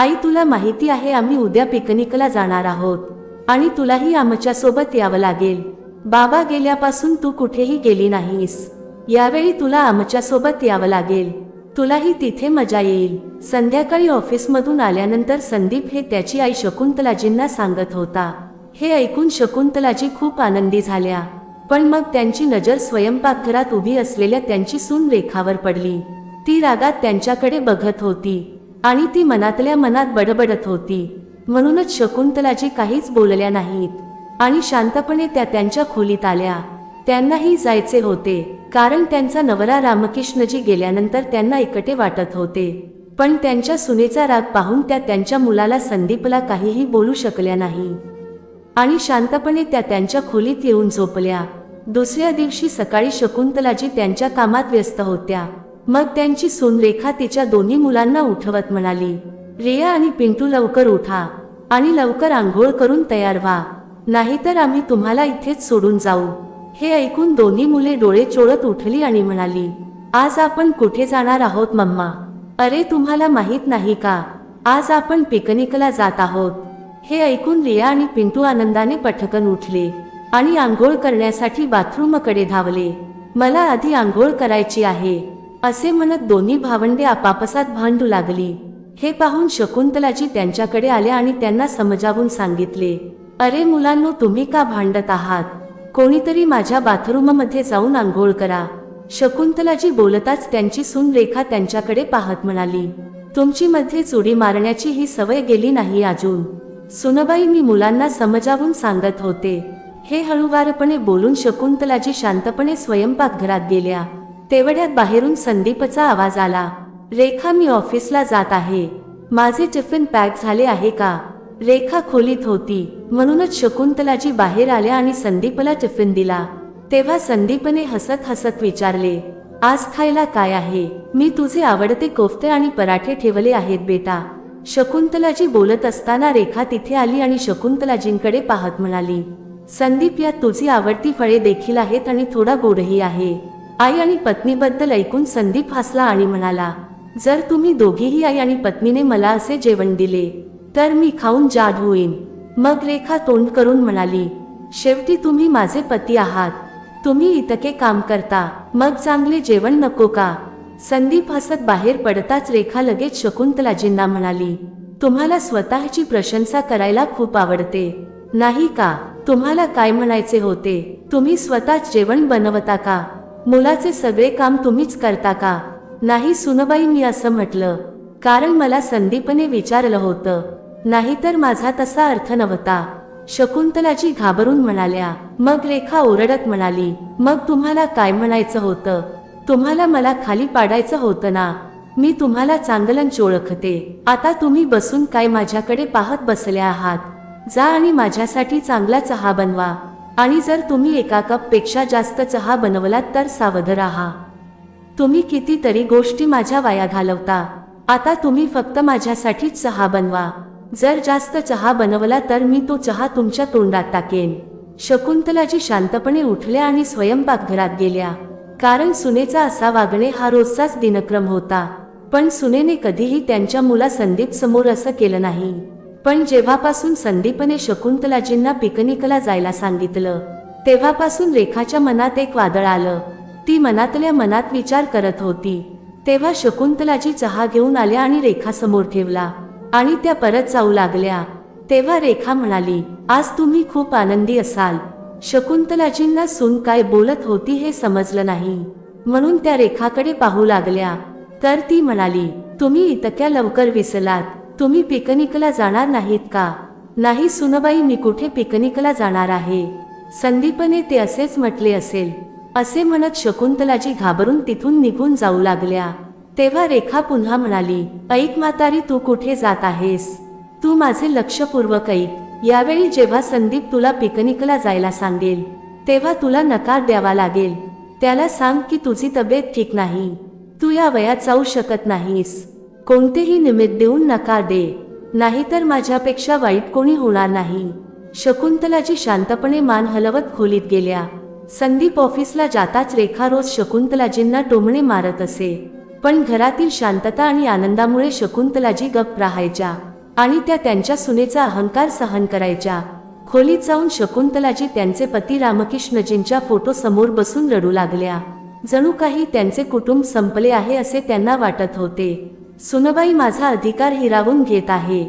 आई तुला माहिती आहे आम्ही उद्या पिकनिकला जाणार आहोत. आणि तुलाही आमच्यासोबत यावं लागेल. बाबा गेल्यापासून तू कुठेही गेली नाहीस. यावेळी तुला आमच्यासोबत यावं लागेल. तुलाही तिथे मजा येईल. संध्याकाळी ऑफिसमधून आल्यानंतर संदीप हे त्याची आई शकुंतलाजींना सांगत होता. हे ऐकून शकुंतलाजी खूप आनंदी झाल्या. पण मग त्यांची नजर स्वयंपाकघरात उभी असलेल्या त्यांची सून रेखावर पडली. ती रागात त्यांच्याकडे बघत होती. आणि ती मनातल्या मनात बडबडत होती. म्हणूनच शकुंतलाजी काहीच बोलल्या नाहीत. आणि शांतपणे त्या त्यांच्या खोलीत आल्या. त्यांनाही जायचे होते कारण त्यांचा नवरा रामकृष्णजी गेल्यानंतर त्यांना एकटे वाटत होते. पण त्यांच्या सुनेचा राग पाहून त्या त्यांच्या मुलाला संदीपला काहीही बोलू शकल्या नाही. आणि शांतपणे त्या त्यांच्या खोलीत येऊन झोपल्या. दुसऱ्या दिवशी सकाळी शकुंतलाजी त्यांच्या कामात व्यस्त होत्या. मग त्यांची सोनरेखा तिच्या दोन्ही मुलांना उठवत म्हणाली रिया आणि पिंटू लवकर उठा आणि लवकर आंघोळ करून तयार व्हा नाहीतर आम्ही तुम्हाला इथेच सोडून जाऊ. हे ऐकून दोन्ही मुले डोळे चोळत उठली आणि म्हणाली आज आपण कुठे जाणार आहोत मम्मा? अरे तुम्हाला माहीत नाही का? आज आपण पिकनिकला जात आहोत. हे ऐकून रिया आणि पिंटू आनंदाने पटकन उठले आणि आंघोळ करण्यासाठी बाथरूमकडे धावले. मला आधी आंघोळ करायची आहे. असे म्हणत दोन्ही भावंडे आपापसात भांडू लागली. हे पाहून शकुंतलाजी त्यांच्याकडे आले आणि त्यांना समजावून सांगितले अरे मुलांनो तुम्ही का भांडत आहात? कोणीतरी माझ्या बाथरूममध्ये जाऊन आंघोळ करा. शकुंतलाजी बोलताच त्यांची सून रेखा त्यांच्याकडे पाहत म्हणाली तुमची मध्ये चुडी मारण्याची ही सवय गेली नाही अजून. सुनबाई मी मुलांना समजावून सांगत होते. हे हळुवारपणे बोलून शकुंतलाजी शांतपणे स्वयंपाकघरात गेल्या. तेवढ्यात बाहेरून संदीपचा आवाज आला रेखा मी ऑफिसला जात आहे. माझे टिफिन पॅक झाले आहे का? रेखा खोलीत होती. म्हणूनच शकुंतलाजी बाहेर आल्या आणि संदीपला टिफिन दिला. तेव्हा संदीपने हसत हसत विचारले आज खायला काय आहे? मी तुझे आवडते कोफ्ते आणि पराठे ठेवले आहेत बेटा. शकुंतलाजी बोलत असताना रेखा तिथे आली आणि शकुंतलाजींकडे पाहत म्हणाली संदीप यात तुझी आवडती फळे देखील आहेत आणि थोडा गोडही आहे. आई आणि पत्नीबद्दल ऐकून संदीप हसला आणि म्हणाला जर तुम्ही दोघीही आई आणि पत्नीने मला असे जेवण दिले तर मी खाऊन जाड होईन. मग रेखा तोंड करून म्हणाली शेवटी तुम्ही माझे पती आहात. तुम्ही इतके काम करता. मग चांगले जेवण नको का? संदीप हसत बाहेर पडताच रेखा लगेच शकुंतलाजींना म्हणाली तुम्हाला स्वतःची प्रशंसा करायला खूप आवडते. नाही का? तुम्हाला काय म्हणायचे होते? तुम्ही स्वतःच जेवण बनवता का? मुलाचे सगळे काम तुम्हीच करता का? नाही सुनबाई मी असं म्हटलं. कारण मला संदीपने विचारलं होतं. नाहीतर माझा तसा अर्थ नव्हता. शकुंतलाजी घाबरून म्हणाल्या. मग रेखा ओरडत म्हणाली मग तुम्हाला काय म्हणायचं होतं? तुम्हाला मला खाली पाडायचं होतं ना? मी तुम्हाला चांगलंच ओळखते आता तुम्ही बसून काय माझ्याकडे पाहत बसल्या आहात? जा आणि माझ्यासाठी चांगला चहा बनवा. आणि जर तुम्ही एका कपपेक्षा जास्त चहा बनवलात तर सावध राहा. तुम्ही कितीतरी गोष्टी माझ्या वाया घालवता. आता तुम्ही फक्त माझ्यासाठीच चहा बनवा. जर जास्त चहा बनवला तर मी तो चहा तुमच्या तोंडात टाकेन. शकुंतलाजी शांतपणे उठल्या आणि स्वयंपाकघरात गेल्या. कारण सुनेचा असा वागणे हा रोजचाच दिनक्रम होता. पण सुनेने कधीही त्यांच्या मुला संदीप समोर असं केलं नाही. पण जेव्हापासून संदीपने शकुंतलाजींना पिकनिकला जायला सांगितलं तेव्हापासून रेखाच्या मनात एक वादळ आलं. ती मनातल्या मनात विचार करत होती. तेव्हा शकुंतलाजी चहा घेऊन आल्या आणि रेखा समोर ठेवला. आणि त्या परत जाऊ लागल्या. तेव्हा रेखा म्हणाली आज तुम्ही खूप आनंदी असाल. शकुंतलाजींना सून काय बोलत होती हे समजलं नाही म्हणून त्या रेखाकडे पाहू लागल्या. तर ती म्हणाली तुम्ही इतक्या लवकर विसलात तुम्ही पिकनिकला जाणार नाहीत का? नाही सुनबाई मी कुठे पिकनिकला जाणार आहे? संदीपने ते असेच म्हटले असेल. असे म्हणत शकुंतलाजी घाबरून तिथून निघून जाऊ लागल्या. तेव्हा रेखा पुन्हा म्हणाली ऐक म्हातारी तू कुठे जात आहेस? तू माझे लक्षपूर्वक ऐक. यावेळी जेव्हा संदीप तुला पिकनिकला जायला सांगेल तेव्हा तुला नकार द्यावा लागेल. त्याला सांग की तुझी तब्येत ठीक नाही. तू या वयात जाऊ शकत नाहीस. कोणतेही निमित्त देऊन नकार दे. नाहीतर माझ्यापेक्षा वाईट कोणी होणार नाही. शकुंतलाजी शांतपणे मान हलवत खोलीत गेल्या. संदीप ऑफिसला जाताच रेखा रोज शकुंतलाजींना टोमणे मारत असे. पण घरातील शांतता आणि आनंदामुळे शकुंतलाजी गप्प राहायच्या आणि त्या त्यांच्या सुनेचा अहंकार सहन करायच्या. खोलीत जाऊन शकुंतलाजी त्यांचे पती रामकृष्णजींच्या फोटो समोर बसून रडू लागल्या. जणू काही त्यांचे कुटुंब संपले आहे असे त्यांना वाटत होते. सुनबाई माझा अधिकार हिरावून घेत आहे.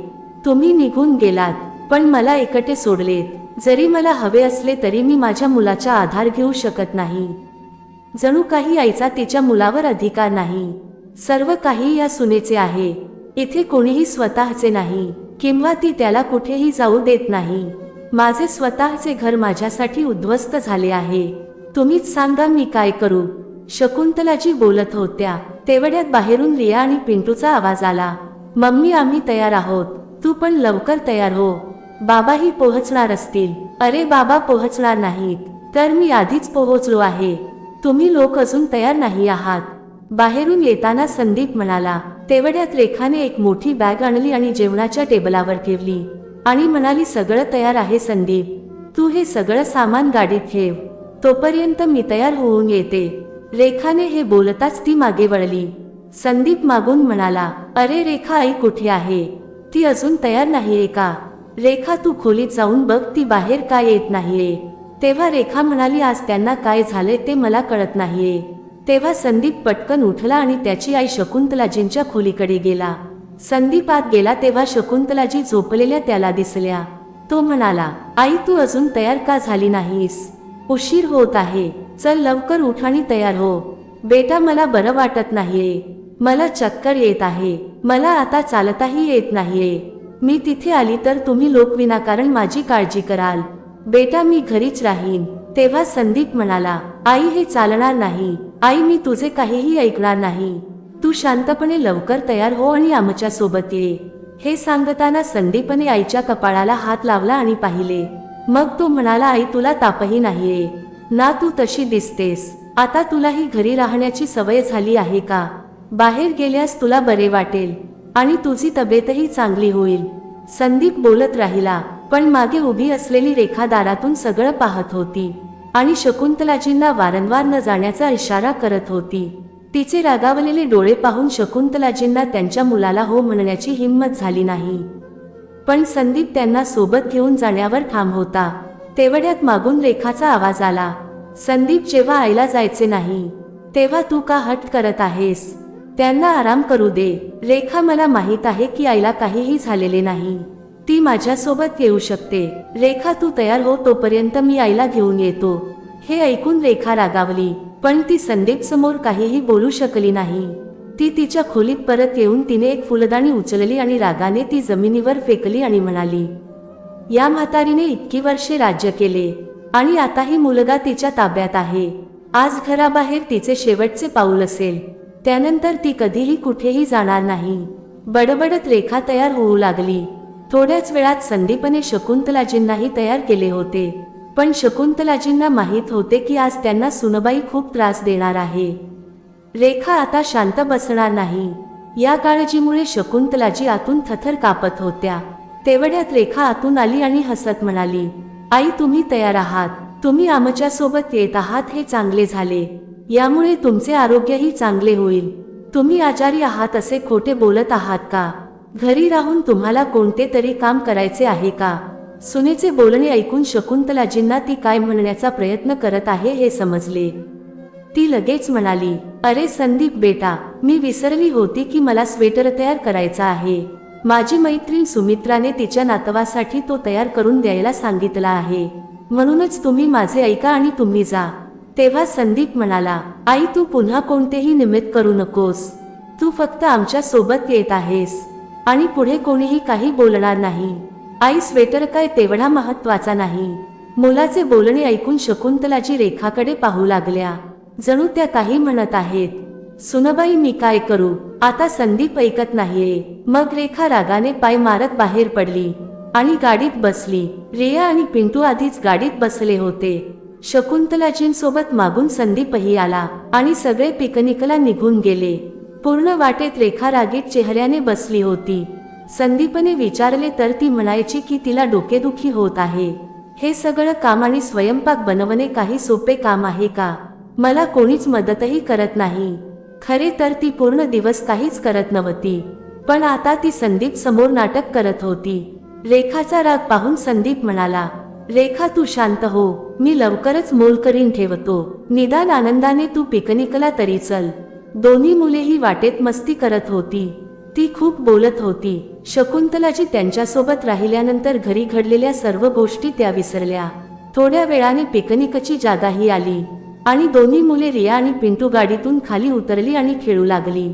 तुम्ही निघून गेलात पण मला एकटे सोडलेत. जरी मला हवे असले तरी मी माझ्या मुलाचा आधार घेऊ शकत नाही. जणू काही आईचा तिच्या मुलावर अधिकार नाही. सर्व काही या सुनेचे आहे. इथे कोणीही स्वतःचे नाही किंवा ती त्याला कुठेही जाऊ देत नाही. माझे स्वतःचे घर माझ्यासाठी उद्ध्वस्त झाले आहे. तुम्हीच सांगा मी काय करू. शकुंतलाजी बोलत होत्या. तेवढ्यात बाहेरून रिया आणि पिंटूचा आवाज आला. मम्मी आम्ही तयार आहोत. तू पण लवकर तयार हो. बाबाही पोहोचणार असतील. अरे बाबा पोहोचणार नाहीत. तर मी आधीच पोहोचलो आहे. तुम्ही लोक अजून तयार नाही आहात. बाहेरून येताना संदीप म्हणाला. तेवढ्यात रेखाने एक मोठी बॅग आणली आणि जेवणाच्या टेबलावर ठेवली. आणि म्हणाली सगळं तयार आहे संदीप. तू हे सगळं सामान गाडीत ठेव. तोपर्यंत मी तयार होऊन येते. रेखाने हे बोलताच ती मागे वळली. संदीप मागून म्हणाला अरे रेखा आई कुठे आहे? ती अजून तयार नाहीये का? रेखा तू खोलीत जाऊन बघ ती बाहेर काय येत नाहीये? तेव्हा रेखा म्हणाली आज त्यांना काय झाले ते मला कळत नाहीये. तेव्हा संदीप पटकन उठला आणि त्याची आई शकुंतलाजींच्या खोलीकडे गेला. संदीप आत गेला तेव्हा शकुंतलाजी झोपलेल्या त्याला दिसल्या. तो म्हणाला आई तू अजून तयार का झाली नाहीस? उशीर होत आहे. चल लवकर उठ आणि तयार हो. बेटा मला बरं वाटत नाहीये. मला चक्कर येत आहे. मला आता चालताही येत नाहीये. मी तिथे आली तर तुम्ही लोक विनाकारण माझी काळजी कराल. बेटा मी घरीच राहीन. तेव्हा संदीप म्हणाला आई हे चालणार नाही. आई मी तुझे काहीही ऐकणार नाही. तू शांतपणे लवकर तयार हो आणि आमच्यासोबत ये. हे सांगताना संदीपने आईच्या कपाळाला हात लावला आणि पाहिले. मग तो म्हणाला आई तुला तापही नाहीये. ना तू तशी दिसतेस. आता तुलाही घरी राहण्याची सवय झाली आहे का? बाहेर गेल्यास तुला बरे वाटेल. आणि तुझी तब्येतही चांगली होईल. संदीप बोलत राहिला पण मागे उभी असलेली रेखा दारातून सगळं पाहत होती. आणि शकुंतलाजींना वारंवार न जाण्याचा इशारा करत होती. तिचे रागावलेले डोळे पाहून शकुंतलाजींना त्यांच्या मुलाला हो म्हणण्याची हिंमत झाली नाही. पण संदीप त्यांना सोबत घेऊन जाण्यावर ठाम होता. तेवढ्यात मागून रेखाचा आवाज आला संदीप जेव्हा आईला जायचे नाही तेव्हा तू का हट करत आहेस? त्यांना आराम करू दे. रेखा मला माहीत आहे की आईला काहीही झालेले नाही. ती माझ्यासोबत येऊ शकते. रेखा तू तयार हो तोपर्यंत मी आईला घेऊन येतो. हे ऐकून रेखा रागावली पण ती संदीप समोर काहीही बोलू शकली नाही. ती तिच्या खोलीत परत येऊन तिने एक फुलदाणी उचलली आणि रागाने ती जमिनीवर फेकली आणि म्हणाली या म्हातारीने इतकी वर्षे राज्य केले आणि आताही मुलगा तिच्या ताब्यात आहे. आज घराबाहेर तिचे शेवटचे पाऊल असेल. त्यानंतर ती कधीही कुठेही जाणार नाही. बडबडत रेखा तयार होऊ लागली. थोड्याच वेळात संदीपने शकुंतलाजींनाही तयार केले होते. पण शकुंतलाजींना माहीत होते की आज त्यांना सुनबाई खूप त्रास देणार आहे. रेखा आता शांत बसणार नाही. या काळजीमुळे शकुंतलाजी आतून थथर कापत होत्या. तेवढ्यात रेखा आतून आली आणि हसत म्हणाली आई तुम्ही तयार आहात. तुम्ही आमच्यासोबत येत आहात हे चांगले झाले. यामुळे तुमचे आरोग्यही चांगले होईल. तुम्ही आजारी आहात असे खोटे बोलत आहात का? घरी राहून तुम्हाला कोणते तरी काम करायचे आहे का? सुनेचे बोलणे ऐकून शकुंतलाजींना ती काय म्हणण्याचा प्रयत्न करत आहे हे समजले. ती लगेच म्हणाली अरे संदीप बेटा मी विसरली होती की मला स्वेटर तयार करायचा आहे. माझी मैत्रीण सुमित्राने तिच्या नातवासाठी तो तयार करून द्यायला सांगितला आहे. म्हणूनच तुम्ही माझे ऐका आणि तुम्ही जा. तेव्हा संदीप म्हणाला आई तू पुन्हा कोणतेही निमित्त करू नकोस. तू फक्त आमच्यासोबत येत आहेस. आणि पुढे कोणीही काही बोलणार नाही. आई स्वेटर काय तेवढा महत्त्वाचा नाही. मुलाचे बोलणे ऐकून शकुंतलाजी रेखाकडे पाहू लागल्या. जणू त्या काही म्हणत आहेत. सुनबाई मी काय करू? आता संदीप ऐकत नाहीये. मग रेखा रागाने पाय मारत बाहेर पडली आणि गाडीत बसली. रेया आणि पिंटू आधीच गाडीत बसले होते. शकुंतलाजींसोबत मागून संदीपही आला आणि सगळे पिकनिकला निघून गेले. पूर्ण वाटेत रेखा रागीत चेहऱ्याने बसली होती. संदीपने विचारले तर ती म्हणायची की तिला डोकेदुखी होत आहे. हे सगळं काम आणि स्वयंपाक बनवणे काही सोपे काम आहे का? मला कोणीच मदतही करत नाही. खरे तर ती पूर्ण दिवस काहीच करत नव्हती. पण आता ती संदीप समोर नाटक करत होती. रेखाचा राग पाहून संदीप म्हणाला रेखा तू शांत हो. मी लवकरच मोल करीन ठेवतो. निदान आनंदाने तू पिकनिकला तरी चल. दोन्ही मुलेही वाटेत मस्ती करत होती. ती खूप बोलत होती. शकुंतलाजी त्यांच्यासोबत राहिल्यानंतर घरी घडलेल्या सर्व गोष्टी त्या विसरल्या. थोड्या वेळाने पिकनिकची जागाही आली. आणि दोन्ही मुले रिया आणि पिंटू गाडीतून खाली उतरली आणि खेळू लागली.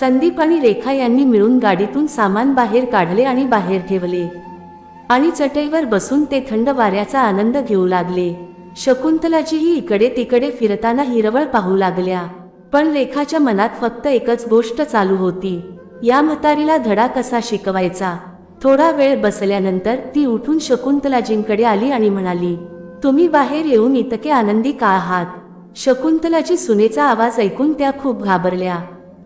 संदीप आणि रेखा यांनी मिळून गाडीतून सामान बाहेर काढले आणि बाहेर ठेवले. आणि चटईवर बसून ते थंड वाऱ्याचा आनंद घेऊ लागले. शकुंतलाजीही इकडे तिकडे फिरताना हिरवळ पाहू लागल्या. पण रेखाच्या मनात फक्त एकच गोष्ट चालू होती. या म्हातारीला धडा कसा शिकवायचा? थोडा वेळ बसल्यानंतर ती उठून शकुंतलाजींकडे आली आणि म्हणाली तुम्ही बाहेर येऊन इतके आनंदी का आहात? शकुंतलाची सुनेचा आवाज ऐकून त्या खूप घाबरल्या.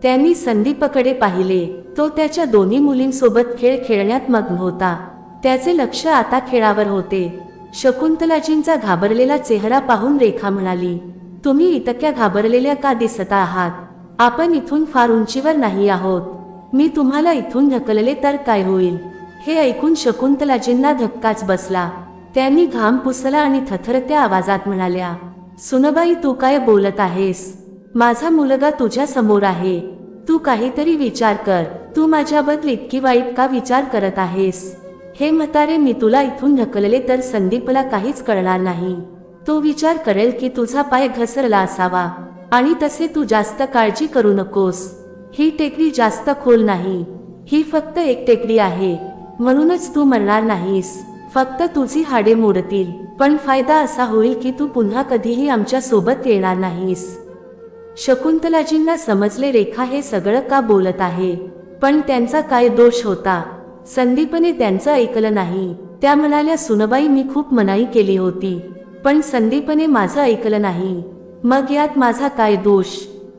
त्यांनी संदीपकडे पाहिले. तो त्याच्या दोन्ही मुलींसोबत खेळ खेळण्यात मग्न होता. त्याचे लक्ष आता खेळावर होते. शकुंतलाजींचा घाबरलेला चेहरा पाहून रेखा म्हणाली तुम्ही इतक्या घाबरलेल्या का दिसत आहात? आपण इथून फार उंचीवर नाही आहोत. मी तुम्हाला इथून ढकलले तर काय होईल? हे ऐकून शकुंतलाजींना धक्काच बसला. त्यांनी घाम पुसला आणि थथरत्या आवाजात म्हणाल्या सुनबाई तू काय बोलत आहेस? माझा मुलगा तुझ्या समोर आहे. तू काहीतरी विचार कर. तू माझ्याबद्दल इतकी वाईट का विचार करत आहेस? हे म्हातारे मी तुला इथून ढकलले तर संदीपला काहीच कळणार नाही. तो विचार करेल की तुझा पाय घसरला असावा. आणि तसे तू जास्त काळजी करू नकोस. ही टेकडी जास्त खोल नाही. ही फक्त एक टेकडी आहे. म्हणूनच तू मरणार नाहीस. फक्त तुझी हाडे मोडतील. पण फायदा असा होईल की तू पुन्हा कधीही आमच्यासोबत येणार नाहीस. शकुंतलाजींना समजले रेखा हे सगळं का बोलत आहे? पण त्यांचा काय दोष होता? संदीपने त्यांचं ऐकलं नाही. त्या म्हणाल्या सुनबाई मी खूप मनाई केली होती. पण संदीपने माझं ऐकलं नाही. मग यात माझा काय दोष?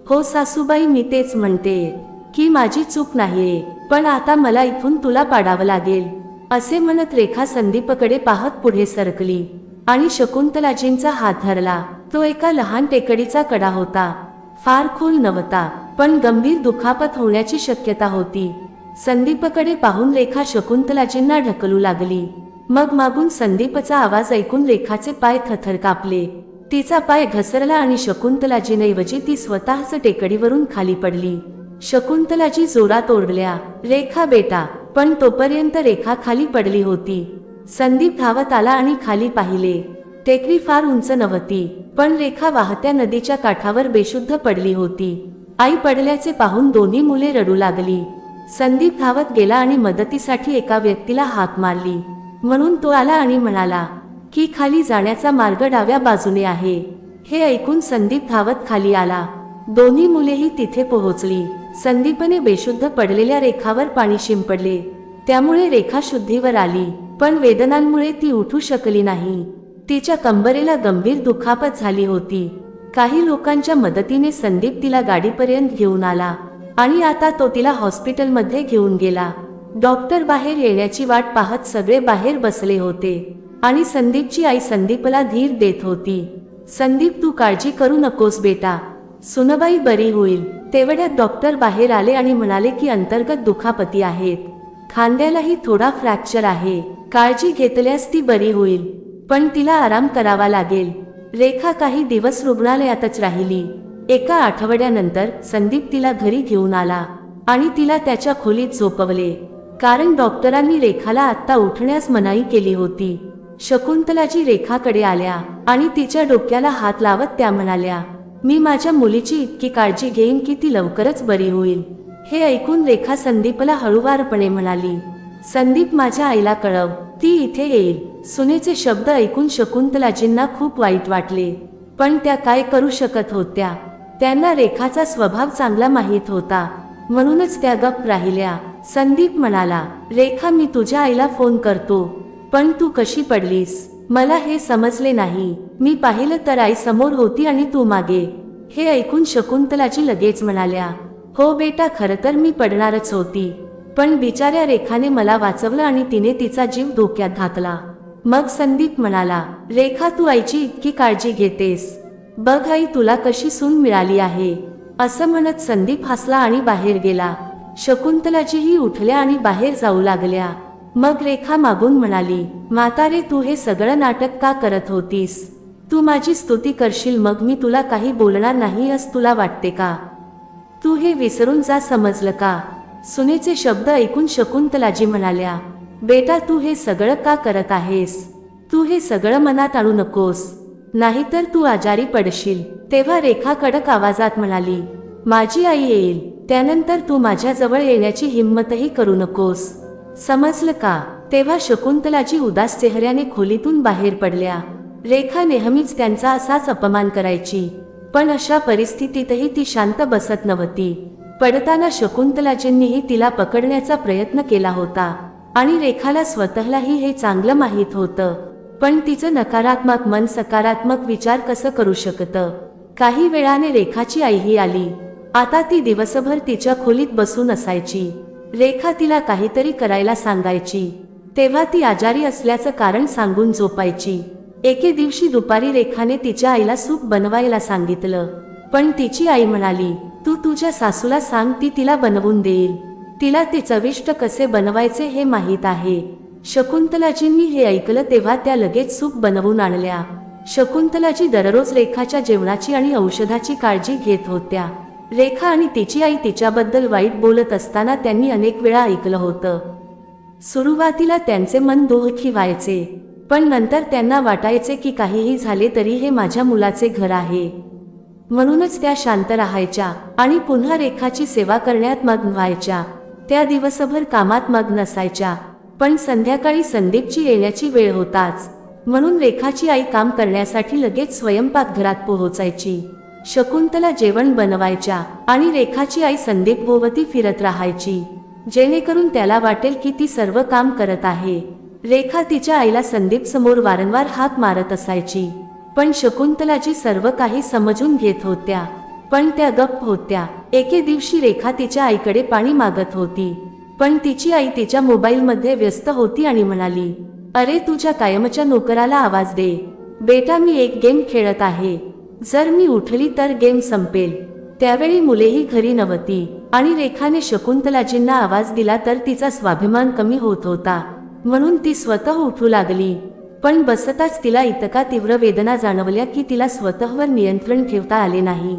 हो सासूबाई मी तेच म्हणते की माझी चूक नाहीये. पण आता मला इथून तुला पाडावं लागेल. असे म्हणत रेखा संदीपकडे पाहत पुढे सरकली आणि शकुंतलाजींचा हात धरला. तो एका लहान टेकडीचा कडा होता. फार खोल नव्हता पण गंभीर दुखापत होण्याची शक्यता होती. संदीपकडे पाहून रेखा शकुंतलाजींना ढकलू लागली. मग मागून संदीपचा आवाज ऐकून रेखाचे पाय थथर कापले. तिचा पाय घसरला आणि शकुंतलाजींऐवजी ती स्वतःच टेकडीवरून खाली पडली. शकुंतलाजी जोरात ओरडल्या रेखा बेटा पण तोपर्यंत रेखा खाली पडली होती. संदीप धावत आला आणि खाली पाहिले. टेकडी फार उंच नव्हती पण रेखा वाहत्या नदीच्या काठावर बेशुद्ध पडली होती. आई पडल्याचे पाहून दोन्ही मुले रडू लागली. संदीप धावत गेला आणि मदतीसाठी एका व्यक्तीला हाक मारली. म्हणून तो आला आणि म्हणाला की खाली जाण्याचा मार्ग डाव्या बाजूने आहे. हे ऐकून संदीप धावत खाली आला. दोन्ही मुलेही तिथे पोहोचली. संदीपने बेशुद्ध पडलेल्या रेखावर पाणी शिंपडले. त्यामुळे रेखा शुद्धीवर आली पण वेदनांमुळे ती उठू शकली नाही. तिच्या कंबरेला गंभीर दुखापत झाली होती. काही लोकांच्या मदतीने संदीप तिला गाडीपर्यंत घेऊन आला आणि आता तो तिला हॉस्पिटलमध्ये घेऊन गेला. डॉक्टर बाहेर येण्याची वाट पाहत सगळे बाहेर बसले होते आणि संदीपची आई संदीपला धीर देत होती. संदीप तू काळजी करू नकोस बेटा. सुनबाई बरी होईल. तेवढ्यात डॉक्टर बाहेर आले आणि म्हणाले की अंतर्गत दुखापती आहेत. खांद्यालाही थोडा फ्रॅक्चर आहे. काळजी घेतल्यास ती बरी होईल. पण तिला आराम करावा लागेल. रेखा काही दिवस रुग्णालयातच राहिली. एका आठवड्यानंतर संदीप तिला घरी घेऊन आला आणि तिला त्याच्या खोलीत झोपवले. कारण डॉक्टरांनी रेखाला आत्ता उठण्यास मनाई केली होती. शकुंतलाजी रेखाकडे आल्या आणि तिच्या डोक्याला हात लावत त्या म्हणाल्या मी माझ्या मुलीची इतकी काळजी घेईन की ती लवकरच बरी होईल. हे ऐकून रेखा संदीपला हळुवारपणे म्हणाली. संदीप माझ्या आईला कळव. ती इथे येईल. सुनेचे शब्द ऐकून शकुंतलाजींना खूप वाईट वाटले. पण त्या काय करू शकत होत्या? त्यांना रेखाचा स्वभाव चांगला माहीत होता. म्हणूनच त्या गप राहिल्या. संदीप म्हणाला रेखा मी तुझ्या आईला फोन करतो. पण तू कशी पडलीस? मला हे समजले नाही. मी पाहिलं तर आई समोर होती आणि तू मागे. हे ऐकून शकुंतलाची लगेच म्हणाल्या हो बेटा खरं तर मी पडणारच होती. पण बिचाऱ्या रेखाने मला वाचवलं आणि तिने तिचा जीव धोक्यात घातला. मग संदीप म्हणाला रेखा तू आईची इतकी काळजी घेतेस. बघ आई तुला कशी सून मिळाली आहे. असं म्हणत संदीप हसला आणि बाहेर गेला. शकुंतलाचीही उठल्या आणि बाहेर जाऊ लागल्या. मग रेखा मागून म्हणाली म्हातारे तू हे सगळं नाटक का करत होतीस? तू माझी स्तुती करशील मग मी तुला काही बोलणार नाही अस तुला वाटते का? तू हे विसरून जा समजलं का? सुनेचे शब्द ऐकून शकुंतलाजी म्हणाल्या बेटा तू हे सगळं का करत आहेस? तू हे सगळं मनात आणू नकोस. नाहीतर तू आजारी पडशील. तेव्हा रेखा कडक आवाजात म्हणाली माझी आई येईल त्यानंतर तू माझ्याजवळ येण्याची हिंमतही करू नकोस. समजलं का? तेव्हा शकुंतलाची उदास चेहऱ्याने खोलीतून बाहेर पडल्या. रेखा नेहमीच त्यांचा असाच अपमान करायची. पण अशा परिस्थितीतही ती शांत बसत नव्हती. पडताना शकुंतलाजींनीही तिला पकडण्याचा प्रयत्न केला होता. आणि रेखाला स्वतःलाही हे चांगलं माहीत होतं. पण तिचं नकारात्मक मन सकारात्मक विचार कसं करू शकतं? काही वेळाने रेखाची आईही आली. आता ती दिवसभर तिच्या खोलीत बसून असायची. रेखा तिला काहीतरी करायला सांगायची. तेव्हा ती आजारी असल्याचं कारण सांगून झोपायची. एके दिवशी दुपारी रेखाने तिच्या आईला सूप बनवायला सांगितलं. पण तिची आई म्हणाली तू तुझ्या सासूला सांग ती तिला बनवून देईल. तिला ते चविष्ट कसे बनवायचे हे माहीत आहे. शकुंतलाजींनी हे ऐकलं तेव्हा त्या लगेच सूप बनवून आणल्या. शकुंतलाजी दररोज रेखाच्या जेवणाची आणि औषधाची काळजी घेत होत्या. रेखा आणि तिची आई तिच्याबद्दल वाईट बोलत असताना त्यांनी अनेक वेळा ऐकलं होतं. सुरुवातीला त्यांचे मन दोहखी व्हायचे पण नंतर त्यांना वाटायचे की काहीही झाले तरी हे माझ्या मुलाचे घर आहे. म्हणूनच त्या शांत राहायच्या आणि पुन्हा रेखाची सेवा करण्यात मग्न व्हायच्या. त्या दिवसभर कामात मग्न नसायच्या पण संध्याकाळी संदीपची येण्याची वेळ होताच. म्हणून रेखाची आई काम करण्यासाठी लगेच स्वयंपाकघरात पोहोचायची. शकुंतला जेवण बनवायच्या आणि रेखाची आई संदीप भोवती फिरत राहायची. जेणेकरून त्याला वाटेल की ती सर्व काम करत आहे. रेखा तिच्या आईला संदीप समोर वारंवार हाक मारत असायची. पण शकुंतलाची सर्व काही समजून घेत होत्या. पण त्या गप्प होत्या. एके दिवशी रेखा तिच्या आईकडे पाणी मागत होती. पण तिची आई तिच्या मोबाईलमध्ये व्यस्त होती आणि म्हणाली अरे तुझ्या कायमच्या नोकराला आवाज दे. बेटा मी एक गेम खेळत आहे. जर मी उठली तर गेम संपेल. त्यावेळी मुलेही घरी नव्हती आणि रेखाने शकुंतलाजींना आवाज दिला तर तिचा स्वाभिमान कमी होत होता. म्हणून ती स्वतः उठू लागली. पण बसताच तिला इतका तीव्र वेदना जाणवल्या की तिला स्वतःवर नियंत्रण ठेवता आले नाही.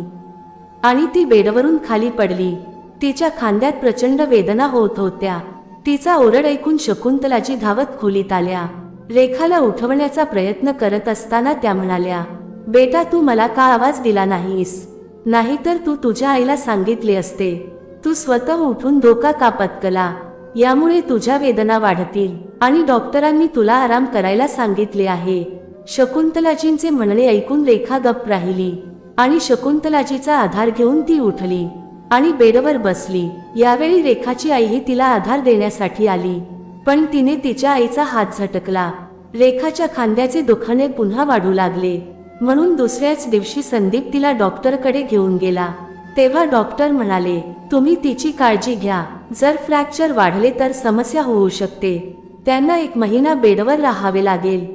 आणि ती बेडवरून खाली पडली. तिच्या खांद्यात प्रचंड वेदना होत होत्या. तिचा ओरड ऐकून शकुंतलाजी धावत खोलीत आल्या. रेखाला उठवण्याचा प्रयत्न करत असताना त्या म्हणाल्या बेटा तू मला का आवाज दिला नाहीस? नाहीतर तू तुझ्या आईला सांगितले असते. तू स्वतः उठून धोका का पत्कला? यामुळे तुझ्या वेदना वाढतील. आणि डॉक्टरांनी तुला आराम करायला सांगितले आहे. शकुंतलाजींचे म्हणणे ऐकून रेखा गप्प राहिली. आणि शकुंतलाजीचा आधार घेऊन ती उठली. आणि बेडवर बसली. यावेळी रेखाची आईही तिला आधार देण्यासाठी आली. पण तिने तिच्या आईचा हात झटकला. रेखाच्या खांद्याचे दुखणे पुन्हा वाढू लागले. म्हणून दुसऱ्याच दिवशी संदीप तिला डॉक्टरकडे घेऊन गेला. तेव्हा डॉक्टर म्हणाले तुम्ही तिची काळजी घ्या. जर फ्रॅक्चर वाढले तर समस्या होऊ शकते. त्यांना एक महिना बेडवर राहावे लागेल.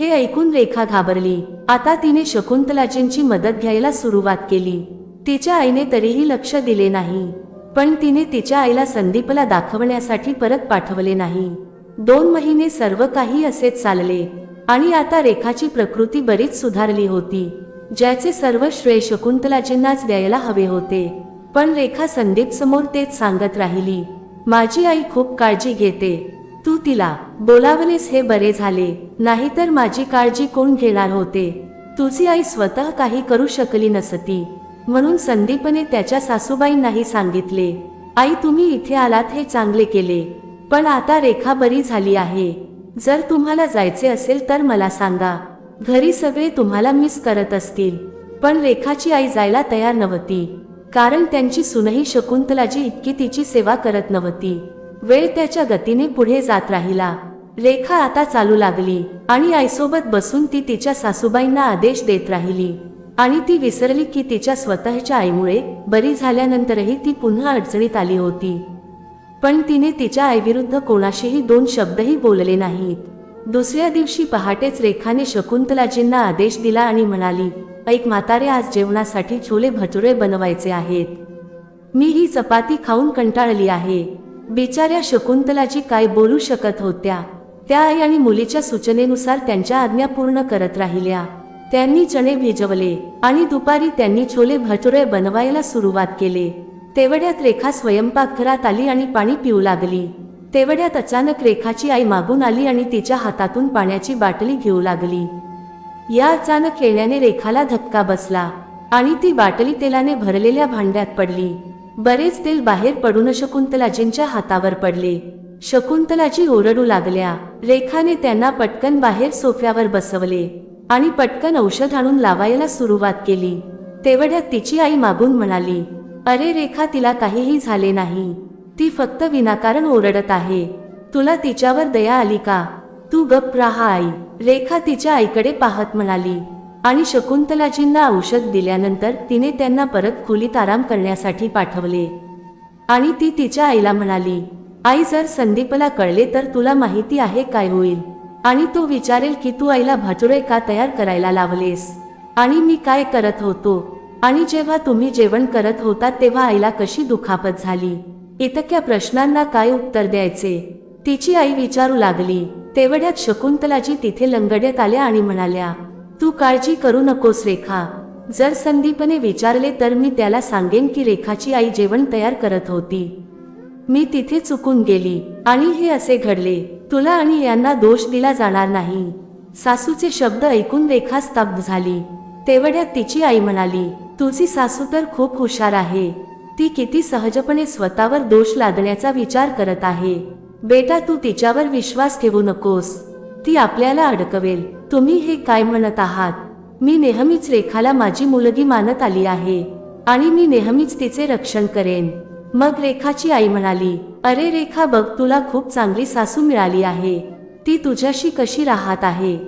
हे ऐकून रेखा घाबरली. आता तिने शकुंतलाजींची मदत घ्यायला सुरुवात केली. तिच्या आईने तरीही लक्ष दिले नाही. पण तिने तिच्या आईला संदीपला दाखवण्यासाठी परत पाठवले नाही. दोन महिने सर्व काही असेच चालले. आणि आता रेखाची प्रकृती बरीच सुधारली होती ज्याचे सर्व श्रेय शकुंतलाजींनाच द्यायला हवे होते. पण रेखा संदीप समोर तेच सांगत राहिली माझी आई खूप काळजी घेते. तू तिला बोलावलेस हे बरे झाले नाहीतर माझी काळजी कोण घेणार होते? तुझी आई स्वतः काही करू शकली नसती. म्हणून संदीपने त्याच्या सासूबाईंनाही सांगितले आई तुम्ही इथे आलात हे चांगले केले पण आता रेखा बरी झाली आहे. जर तुम्हाला जायचे असेल तर मला सांगा. घरी सगळे तुम्हाला मिस करत असतील. पण रेखाची आई जायला तयार नव्हती. कारण त्यांची सुनही शकुंतलाजी इतकी तिची सेवा करत नव्हती. वेळ त्याच्या गतीने पुढे जात राहिला. रेखा आता चालू लागली आणि आईसोबत बसून ती तिच्या सासूबाईंना आदेश देत राहिली. आणि ती विसरली की तिच्या स्वतःच्या आईमुळे बरी झाल्यानंतरही ती पुन्हा अडचणीत आली होती. पण तिने तिच्या आईविरुद्ध कोणाशीही दोन शब्दही बोलले नाहीत. दुसऱ्या दिवशी पहाटेच रेखाने शकुंतलाजींना आदेश दिला आणि म्हणाली ऐक म्हातारे आज जेवणासाठी छोले भटुरे बनवायचे आहेत. मी ही चपाती खाऊन कंटाळली आहे. बिचाऱ्या शकुंतलाजी काय बोलू शकत होत्या. त्या आई आणि मुलीच्या सूचनेनुसार त्यांच्या आज्ञा पूर्ण करत राहिल्या. त्यांनी चणे भिजवले आणि दुपारी त्यांनी छोले भटुरे बनवायला सुरुवात केले. तेवढ्यात रेखा स्वयंपाकघरात आली आणि पाणी पिऊ लागली. तेवढ्यात अचानक रेखाची आई मागून आली आणि तिच्या हातातून पाण्याची बाटली घेऊ लागली. या अचानक येण्याने रेखाला धक्का बसला आणि ती बाटली तेलाने भरलेल्या भांड्यात पडली. बरेच तेल बाहेर पडून शकुंतलाजींच्या हातावर पडले. शकुंतलाजी ओरडू लागल्या. रेखाने त्यांना पटकन बाहेर सोफ्यावर बसवले आणि पटकन औषध आणून लावायला सुरुवात केली. तेवढ्यात तिची आई मागून म्हणाली अरे रेखा तिला काहीही झाले नाही. ती फक्त विनाकारण ओरडत आहे. तुला तिच्यावर दया आली का? तू गप राहा आई. रेखा तिच्या आईकडे पाहत म्हणाली. आणि शकुंतलाजींना औषध दिल्यानंतर तिने त्यांना परत खोलीत आराम करण्यासाठी पाठवले. आणि ती तिच्या आईला म्हणाली आई जर संदीपला कळले तर तुला माहिती आहे काय होईल. आणि तो विचारेल की तू आईला भाटुरे का तयार करायला लावलेस? आणि मी काय करत होतो? आणि जेव्हा तुम्ही जेवण करत होता तेव्हा आईला कशी दुखापत झाली? इतक्या प्रश्नांना काय उत्तर द्यायचे? तिची आई विचारू लागली. तेवढ्यात शकुंतलाजी तिथे लंगड्यात आल्या आणि म्हणाल्या तू काळजी करू नकोस रेखा. जर संदीपने विचारले तर मी त्याला सांगेन की रेखाची आई जेवण तयार करत होती. मी तिथे चुकून गेली आणि हे असे घडले. तुला आणि यांना दोष दिला जाणार नाही. सासूचे शब्द ऐकून रेखा स्तब्ध झाली. तेवढ्यात तिची आई म्हणाली तुझी सासू तर खूप हुशार आहे. ती किती सहजपणे स्वतःवर दोष लादण्याचा विचार करत आहे. बेटा तू तिच्यावर विश्वास ठेवू नकोस. ती आपल्याला अडकवेल. तुम्ही हे काय म्हणत आहात? मी नेहमीच रेखाला माझी मुलगी मानत आली आहे. आणि मी नेहमीच तिचे रक्षण करेन. मग रेखाची आई म्हणाली अरे रेखा बघ तुला खूप चांगली सासू मिळाली आहे. ती तुझ्याशी कशी राहत आहे?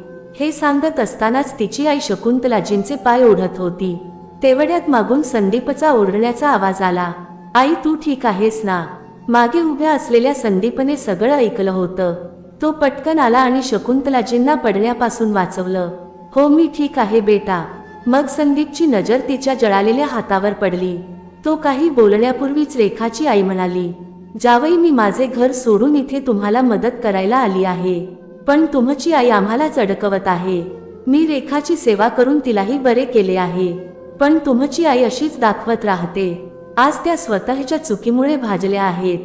हे सांगत असतानाच तिची आई शकुंतलाजींचे पाय ओढत होती. तेवढ्यात मागून संदीपचा ओरडण्याचा आवाज आला. आई तू ठीक आहेस ना? मागे उभ्या असलेल्या संदीपने सगळं ऐकलं होतं. तो पटकन आला आणि शकुंतलाजींना पडण्यापासून वाचवलं. हो मी ठीक आहे बेटा. मग संदीपची नजर तिच्या जळालेल्या हातावर पडली. तो काही बोलण्यापूर्वीच रेखाची आई म्हणाली जावई मी माझे घर सोडून इथे तुम्हाला मदत करायला आली आहे. पण तुमची आई आम्हालाच अडकवत आहे. मी रेखाची सेवा करून तिलाही बरे केले आहे. पण तुमची आई अशीच दाखवत राहते. आज त्या स्वतःच्या चुकीमुळे भाजल्या आहेत.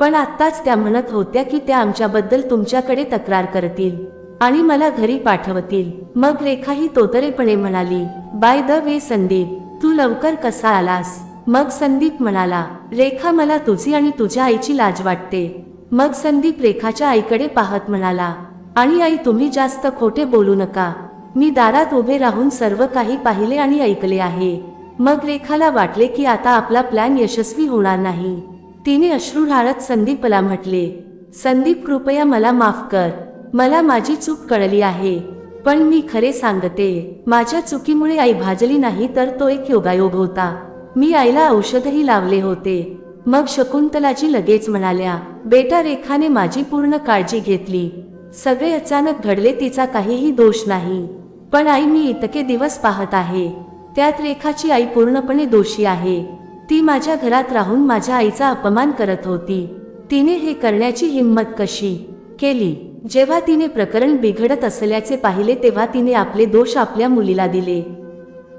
पण आत्ताच त्या म्हणत होत्या की त्या आमच्याबद्दल तुमच्याकडे तक्रार करतील. आणि मला घरी पाठवतील. मग रेखा ही तोतरेपणे म्हणाली बाय द वे संदीप. तू लवकर कसा आलास? मग संदीप म्हणाला रेखा मला तुझी आणि तुझ्या आईची लाज वाटते. मग संदीप रेखाच्या आईकडे पाहत म्हणाला आणि आई तुम्ही जास्त खोटे बोलू नका. मी दारात उभे राहून सर्व काही पाहिले आणि ऐकले आहे. मग रेखाला वाटले की आता आपला प्लॅन यशस्वी होणार नाही. तिने अश्रू ढाळत संदीपला म्हटले संदीप कृपया मला माफ कर. मला माझी चूक कळली आहे. पण मी खरे सांगते माझ्या चुकीमुळे आई भाजली नाही तर तो एक योगायोग होता. मी आईला औषधही लावले होते. मग शकुंतलाजी लगेच म्हणाल्या बेटा रेखाने माझी पूर्ण काळजी घेतली. सगळे अचानक घडले तिचा काहीही दोष नाही. पण आई मी इतके दिवस पाहत आहे. त्यात रेखाची आई पूर्णपणे दोषी आहे. ती माझ्या घरात राहून माझ्या आईचा अपमान करत होती. तिने हे करण्याची हिंमत कशी केली? जेव्हा तिने प्रकरण बिघडत असल्याचे पाहिले तेव्हा तिने आपले दोष आपल्या मुलीला दिले.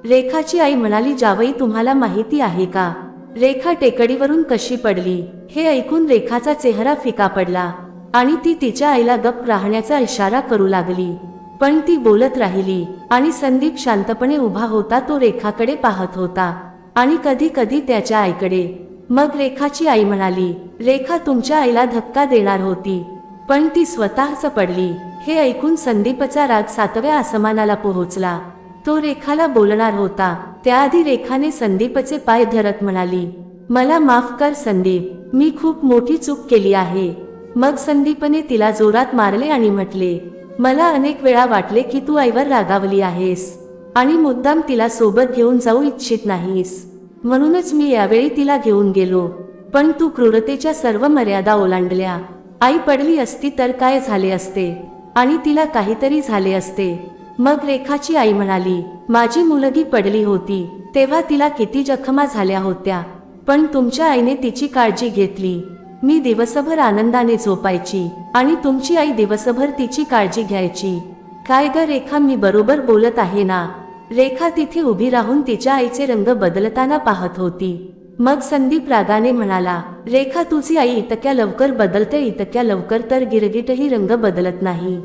रेखाची आई म्हणाली जावई तुम्हाला माहिती आहे का? रेखा टेकडीवरून कशी पडली? हे ऐकून रेखाचा चेहरा फिका पडला. आणि ती तिच्या आईला गप्प राहण्याचा इशारा करू लागली. पण ती बोलत राहिली आणि संदीप शांतपणे उभा होता तो रेखाकडे पाहत होता. आणि कधी कधी त्याच्या आईकडे. मग रेखाची आई म्हणाली रेखा तुमच्या आईला धक्का देणार होती. पण ती स्वतःच पडली. हे ऐकून संदीपचा राग सातव्या आसमानाला पोहोचला. तो रेखाला बोलणार होता. त्याआधी रेखाने संदीपचे पाय धरत म्हणाली मला माफ कर संदीप. मी खूप मोठी चूक केली आहे. मग संदीपने तिला जोरात मारले आणि म्हटले मला अनेक वेळा वाटले की तू आईवर रागावली आहेस आणि मुद्दाम तिला सोबत घेऊन जाऊ इच्छित नाहीस. म्हणूनच मी यावेळी तिला घेऊन गेलो. पण तू क्रूरतेच्या सर्व मर्यादा ओलांडल्या. आई पडली असती तर काय झाले असते? आणि तिला काहीतरी झाले असते. मग रेखाची आई म्हणाली माझी मुलगी पडली होती. तेव्हा तिला किती जखमा झाल्या होत्या. पण तुमच्या आईने तिची काळजी घेतली. मी दिवसभर आनंदाने झोपायची आणि तुमची आई दिवसभर तिची काळजी घ्यायची. काय ग रेखा मी बरोबर बोलत आहे ना? रेखा तिथे उभी राहून तिच्या आईचे रंग बदलताना पाहत होती. मग संदीप रागाने म्हणाला रेखा तुझी आई इतक्या लवकर बदलते इतक्या लवकर तर गिरगिटही रंग बदलत नाही.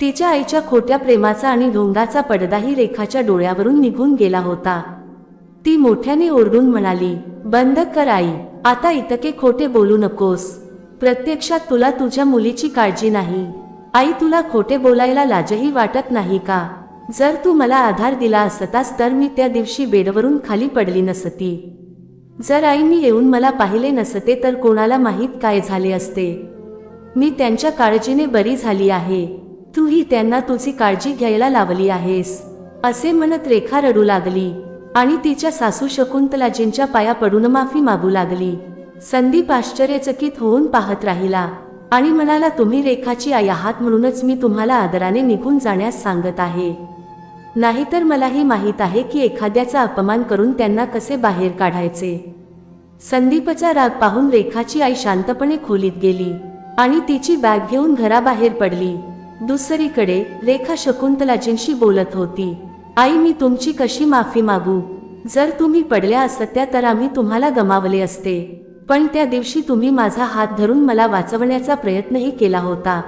तिच्या आईच्या खोट्या प्रेमाचा आणि ढोंगाचा पडदाही रेखाच्या डोळ्यावरून निघून गेला होता. ती मोठ्याने ओरडून म्हणाली बंद कर आई आता इतके खोटे बोलू नकोस. प्रत्यक्षात तुला तुझ्या मुलीची काळजी नाही. आई तुला खोटे बोलायला लाजही वाटत नाही का? जर तू मला आधार दिला असतास तर मी त्या दिवशी बेडवरून खाली पडली नसती. जर आईनी येऊन मला पाहिले नसते तर कोणाला माहीत काय झाले असते? मी त्यांच्या काळजीने बरी झाली आहे. तूही त्यांना तुझी काळजी घ्यायला लावली आहेस. असे म्हणत रेखा रडू लागली. आणि तिच्या सासू शकुंतलाजींच्या पाया पडून माफी मागू लागली. संदीप आश्चर्यचकित होऊन पाहत राहिला आणि म्हणाला तुम्ही रेखाची आई आहात म्हणूनच मी तुम्हाला आदराने निघून जाण्यास सांगत आहे. नाहीतर मलाही माहीत आहे की एखाद्याचा अपमान करून त्यांना कसे बाहेर काढायचे. संदीपचा राग पाहून रेखाची आई शांतपणे खोलीत गेली आणि तिची बॅग घेऊन घराबाहेर पडली. दुसरीकडे रेखा शकुंतलाजींशी बोलत होती. आई मी तुमची कशी माफी मागू? जर तुम्ही पडल्या असत्या तर आम्ही तुम्हाला गमावले असते. पण त्या दिवशी तुम्ही माझा हात धरून मला वाचवण्याचा प्रयत्नही केला होता.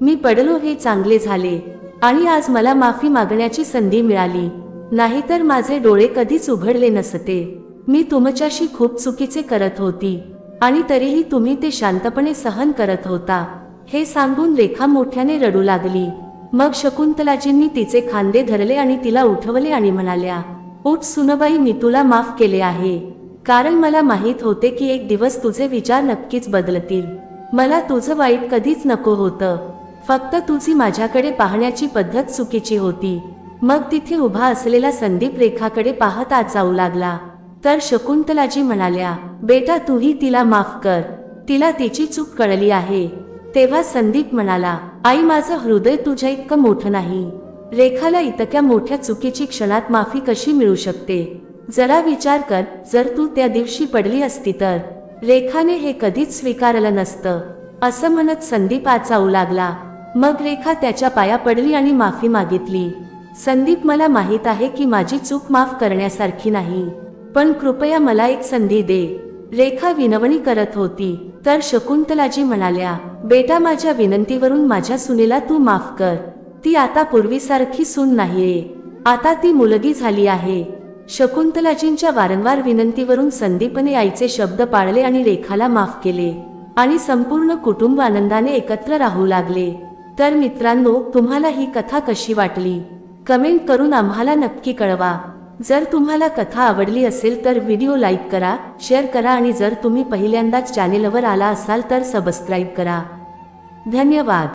मी पडलो हे चांगले झाले आणि आज मला माफी मागण्याची संधी मिळाली. नाहीतर माझे डोळे कधीच उघडले नसते. मी तुमच्याशी खूप चुकीचे करत होती आणि तरीही तुम्ही ते शांतपणे सहन करत होता. हे सांगून रेखा मोठ्याने रडू लागली. मग शकुंतलाजींनी तिचे खांदे धरले आणि तिला उठवले आणि म्हणाल्या उठ सुनबाई मी तुला माफ केले आहे. कारण मला माहीत होते की एक दिवस तुझे विचार नक्कीच बदलतील. मला तुझं वाईट कधीच नको होतं. फक्त तुझी माझ्याकडे पाहण्याची पद्धत चुकीची होती. मग तिथे उभा असलेला संदीप रेखाकडे पाहत आत जाऊ लागला. तर शकुंतलाजी म्हणाल्या बेटा तूही तिला माफ कर. तिला तिची चूक कळली आहे. तेव्हा संदीप म्हणाला आई माझं हृदय तुझ्या इतकं मोठं नाही. रेखाला इतक्या मोठ्या चुकीची क्षणात माफी कशी मिळू शकते? जरा विचार कर जर तू त्या दिवशी पडली असती तर. रेखाने हे कधीच स्वीकारलं नसतं. असं म्हणत संदीप आचावू लागला. मग रेखा त्याच्या पाया पडली आणि माफी मागितली. संदीप मला माहीत आहे की माझी चूक माफ करण्यासारखी नाही. पण कृपया मला एक संधी दे. रेखा विनवणी करत होती. तर शकुंतलाजी म्हणाल्या बेटा माझ्या विनंतीवरून माझ्या सुनेला तू माफ कर. ती आता पूर्वीसारखी सून नाहीये. आता ती मुलगी झाली आहे. शकुंतलाजींच्या वारंवार विनंतीवरून संदीपने आईचे शब्द पाळले आणि रेखाला माफ केले. आणि संपूर्ण कुटुंब आनंदाने एकत्र राहू लागले. तर मित्रांनो तुम्हाला ही कथा कशी वाटली? कमेंट करून आम्हाला नक्की कळवा. जर तुम्हाला कथा आवडली असेल तर व्हिडिओ लाईक करा शेअर करा आणि जर तुम्ही पहिल्यांदाच चॅनेलवर आला असाल तर सबस्क्राईब करा. धन्यवाद.